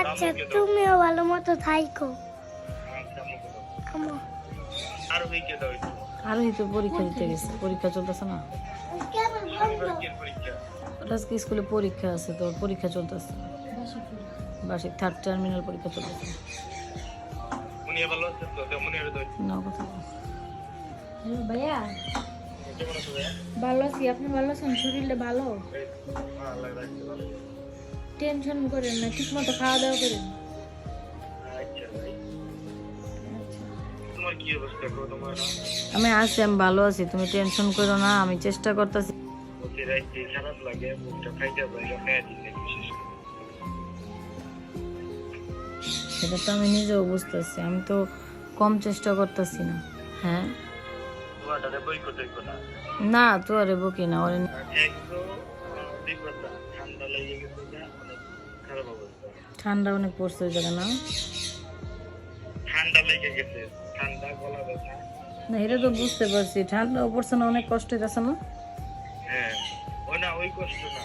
আচ্ছা আচ্ছা তুমিও ভালো মতো থাইকো। দাও। আমো তো পরীক্ষা দিতে গেছে। পরীক্ষা চলতেছে না? আজকে স্কুলে পরীক্ষা আছে তো পরীক্ষা চলতেছে। বার্ষিক থার্ড টার্মিনাল পরীক্ষা চলতেছে। উনি ভালো আছে তো? তো হলো না কথা ভাইয়া। ভালো আছি। আপনি ভালো আছেন? শরীরটা ভালো। টেনশন করেন না ঠিক মতো খাওয়া দাওয়া করেন আচ্ছা ভাই। তোমার কি অবস্থা গো তোমার? আমি আছি আমি ভালো আছি। তুমি টেনশন করো না আমি চেষ্টা করতেছি। প্রতি রাইতে খারাপ লাগে মুখটা খাইতে পারি মেয়াদিন নেই বিশেষ করে। সেটা তো আমি নিজেও বুঝতেছি আমি তো কম চেষ্টা করতেছি না। হ্যাঁ? না তো আরে বকি না ওরে ঠান্ডা অনেক পড়ছে ওই জায়গা না? ঠান্ডা লেগে গেছে। ঠান্ডা গলা ব্যথা। না এটা তো বুঝতে পারছি। ঠান্ডা পড়ছে না অনেক কষ্ট হইতেছে না? হ্যাঁ। ওই না ওই কষ্ট না।